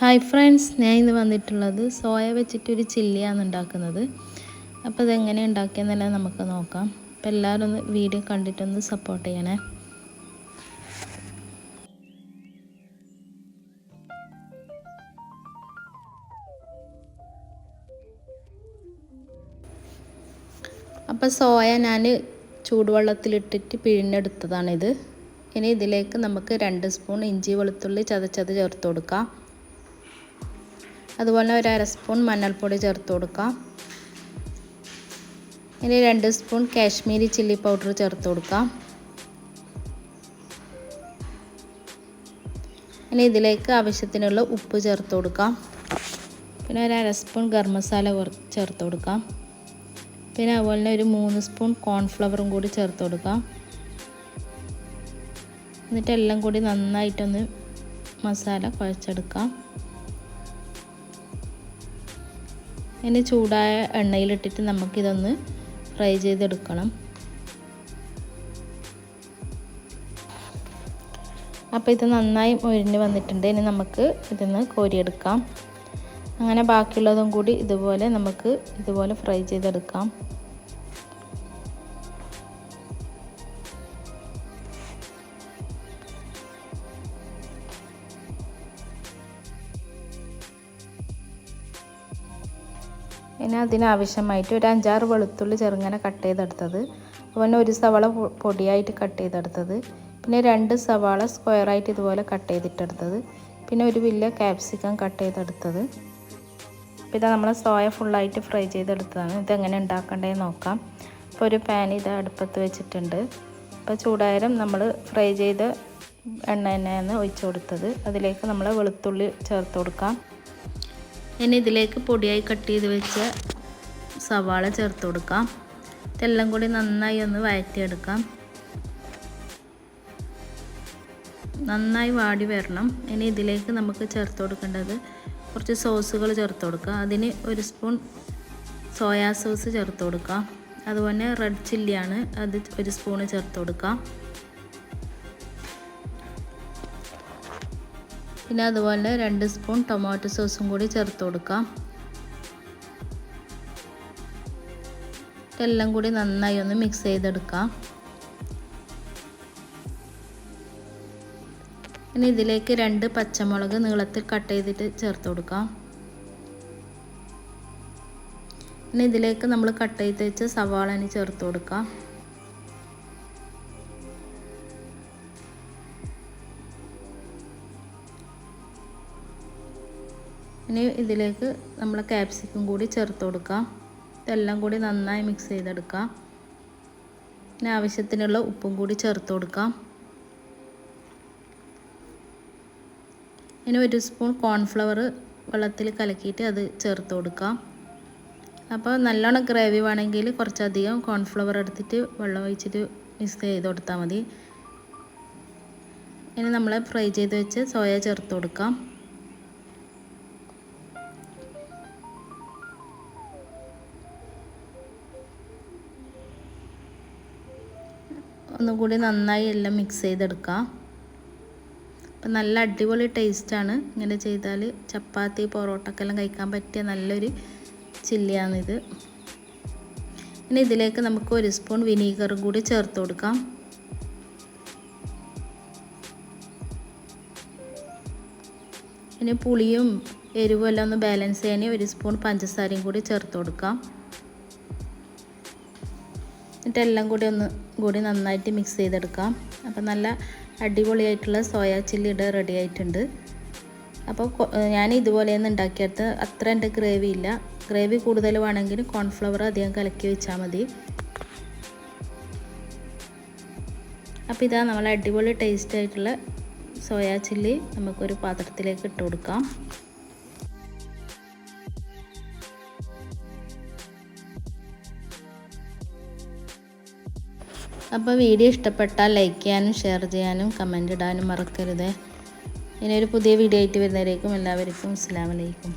Hi friends ഞാൻ ഇന്ന് വന്നിട്ടുള്ളത് സോയ വെച്ചിട്ടൊരു ചില്ലിയാണ് ഉണ്ടാക്കുന്നത്. അപ്പോൾ ഇതെങ്ങനെ ഉണ്ടാക്കിയെന്നല്ല നമുക്ക് നോക്കാം. അപ്പോൾ എല്ലാവരും ഒന്ന് വീഡിയോ കണ്ടിട്ടൊന്ന് സപ്പോർട്ട് ചെയ്യണേ. അപ്പോൾ സോയ ഞാൻ ചൂടുവെള്ളത്തിലിട്ടിട്ട് പിഴിഞ്ഞെടുത്തതാണിത്. ഇനി ഇതിലേക്ക് നമുക്ക് രണ്ട് സ്പൂൺ ഇഞ്ചി വെളുത്തുള്ളി ചതച്ചത് ചേർത്ത് കൊടുക്കാം. അതുപോലെ ഒരു അര സ്പൂൺ മഞ്ഞൾപ്പൊടി ചേർത്ത് കൊടുക്കാം. ഇനി രണ്ട് സ്പൂൺ കാശ്മീരി ചില്ലി പൗഡർ ചേർത്ത് കൊടുക്കാം. ഇനി ഇതിലേക്ക് ആവശ്യത്തിനുള്ള ഉപ്പ് ചേർത്ത് കൊടുക്കാം. പിന്നെ ഒരു അര സ്പൂൺ ഗരം മസാല ചേർത്ത് കൊടുക്കാം. പിന്നെ അതുപോലെ തന്നെ ഒരു മൂന്ന് സ്പൂൺ കോൺഫ്ലവറും കൂടി ചേർത്ത് കൊടുക്കാം. എന്നിട്ട് എല്ലാം കൂടി നന്നായിട്ടൊന്ന് മസാല കുഴച്ചെടുക്കാം. ഇനി ചൂടായ എണ്ണയിലിട്ടിട്ട് നമുക്കിതൊന്ന് ഫ്രൈ ചെയ്തെടുക്കണം. അപ്പോൾ ഇത് നന്നായി മൊരിഞ്ഞ് വന്നിട്ടുണ്ട്. ഇനി നമുക്ക് ഇതൊന്ന് കോരിയെടുക്കാം. അങ്ങനെ ബാക്കിയുള്ളതും കൂടി ഇതുപോലെ നമുക്ക് ഇതുപോലെ ഫ്രൈ ചെയ്തെടുക്കാം. ഇനി അതിനാവശ്യമായിട്ട് ഒരു അഞ്ചാറ് വെളുത്തുള്ളി ചെറുങ്ങനെ കട്ട് ചെയ്തെടുത്തത്. അതുപോലെ ഒരു സവാള പൊടിയായിട്ട് കട്ട് ചെയ്തെടുത്തത്. പിന്നെ രണ്ട് സവാള സ്ക്വയറായിട്ട് ഇതുപോലെ കട്ട് ചെയ്തിട്ടെടുത്തത്. പിന്നെ ഒരു വലിയ ക്യാപ്സിക്കം കട്ട് ചെയ്തെടുത്തത്. അപ്പോൾ ഇതാ നമ്മൾ സോയ ഫുള്ളായിട്ട് ഫ്രൈ ചെയ്തെടുത്തതാണ്. ഇതെങ്ങനെ ഉണ്ടാക്കേണ്ടതെന്ന് നോക്കാം. അപ്പോൾ ഒരു പാൻ ഇത് അടുപ്പത്ത് വെച്ചിട്ടുണ്ട്. അപ്പോൾ ചൂടായാലും നമ്മൾ ഫ്രൈ ചെയ്ത് എണ്ണ തന്നെയാണ് ഒഴിച്ചു കൊടുത്തത്. അതിലേക്ക് നമ്മൾ വെളുത്തുള്ളി ചേർത്ത് കൊടുക്കാം. ഇനി ഇതിലേക്ക് പൊടിയായി കട്ട് ചെയ്ത് വെച്ച സവാള ചേർത്ത് കൊടുക്കാം. ഇതെല്ലാം കൂടി നന്നായി ഒന്ന് വഴറ്റിയെടുക്കാം നന്നായി വാടി വരണം. ഇനി ഇതിലേക്ക് നമുക്ക് ചേർത്ത് കൊടുക്കേണ്ടത് കുറച്ച് സോസുകൾ ചേർത്ത് കൊടുക്കുക അതിന് ഒരു സ്പൂൺ സോയാ സോസ് ചേർത്ത് കൊടുക്കാം. അതുപോലെ റെഡ് ചില്ലിയാണ് അത് ഒരു സ്പൂണ് ചേർത്ത് കൊടുക്കാം. പിന്നെ അതുപോലെ രണ്ട് സ്പൂൺ ടൊമാറ്റോ സോസും കൂടി ചേർത്ത് കൊടുക്കാം. എല്ലാം കൂടി നന്നായി ഒന്ന് മിക്സ് ചെയ്തെടുക്കാം. ഇനി ഇതിലേക്ക് രണ്ട് പച്ചമുളക് നീളത്തിൽ കട്ട് ചെയ്തിട്ട് ചേർത്ത് കൊടുക്കാം. ഇനി ഇതിലേക്ക് നമ്മൾ കട്ട് ചെയ്ത് വെച്ച് സവാളന് ചേർത്ത് കൊടുക്കാം. ഇനി ഇതിലേക്ക് നമ്മൾ ക്യാപ്സിക്കും കൂടി ചേർത്ത് കൊടുക്കാം ഇതെല്ലാം കൂടി നന്നായി മിക്സ് ചെയ്തെടുക്കാം പിന്നെ ആവശ്യത്തിനുള്ള ഉപ്പും കൂടി ചേർത്ത് കൊടുക്കാം ഇനി ഒരു സ്പൂൺ കോൺഫ്ലവർ വെള്ളത്തിൽ കലക്കിയിട്ട് അത് ചേർത്ത് കൊടുക്കാം അപ്പോൾ നല്ലോണം ഗ്രേവി വേണമെങ്കിൽ കുറച്ചധികം കോൺഫ്ലവർ എടുത്തിട്ട് വെള്ളം ഒഴിച്ചിട്ട് മിക്സ് ചെയ്ത് കൊടുത്താൽ മതി. ഇനി നമ്മൾ ഫ്രൈ ചെയ്ത് വെച്ച് സോയ ചേർത്ത് കൊടുക്കാം ഒന്നുകൂടി നന്നായി എല്ലാം മിക്സ് ചെയ്തെടുക്കാം. അപ്പം നല്ല അടിപൊളി ടേസ്റ്റാണ് ഇങ്ങനെ ചെയ്താൽ ചപ്പാത്തി പൊറോട്ടക്കെല്ലാം കഴിക്കാൻ പറ്റിയ നല്ലൊരു ചില്ലിയാണിത്. ഇനി ഇതിലേക്ക് നമുക്ക് ഒരു സ്പൂൺ വിനീഗറും കൂടി ചേർത്ത് കൊടുക്കാം. ഇനി പുളിയും എരിവും എല്ലാം ഒന്ന് ബാലൻസ് ചെയ്യാൻ ഒരു സ്പൂൺ പഞ്ചസാരയും കൂടി ചേർത്ത് കൊടുക്കാം. എന്നിട്ട് എല്ലാം കൂടി ഒന്ന് കൂടി നന്നായിട്ട് മിക്സ് ചെയ്തെടുക്കാം. അപ്പോൾ നല്ല അടിപൊളിയായിട്ടുള്ള സോയ ചില്ലിയുടെ റെഡി ആയിട്ടുണ്ട്. അപ്പോൾ ഞാൻ ഇതുപോലെയൊന്നും ഉണ്ടാക്കിയെടുത്ത് അത്ര എന്റെ ഗ്രേവി ഇല്ല. ഗ്രേവി കൂടുതൽ വേണമെങ്കിൽ കോൺഫ്ലവർ അധികം കലക്കി വെച്ചാൽ മതി. അപ്പോൾ ഇതാ നമ്മൾ അടിപൊളി ടേസ്റ്റ് ആയിട്ടുള്ള സോയാ ചില്ലി നമുക്കൊരു പാത്രത്തിലേക്ക് ഇട്ട് കൊടുക്കാം. അപ്പോൾ വീഡിയോ ഇഷ്ടപ്പെട്ടാൽ ലൈക്ക് ചെയ്യാനും ഷെയർ ചെയ്യാനും കമന്റ് ഇടാനും മറക്കരുത്. ഇനി ഒരു പുതിയ വീഡിയോ ആയിട്ട് വരുന്നവരേക്കും എല്ലാവർക്കും അസ്സാം വലൈക്കും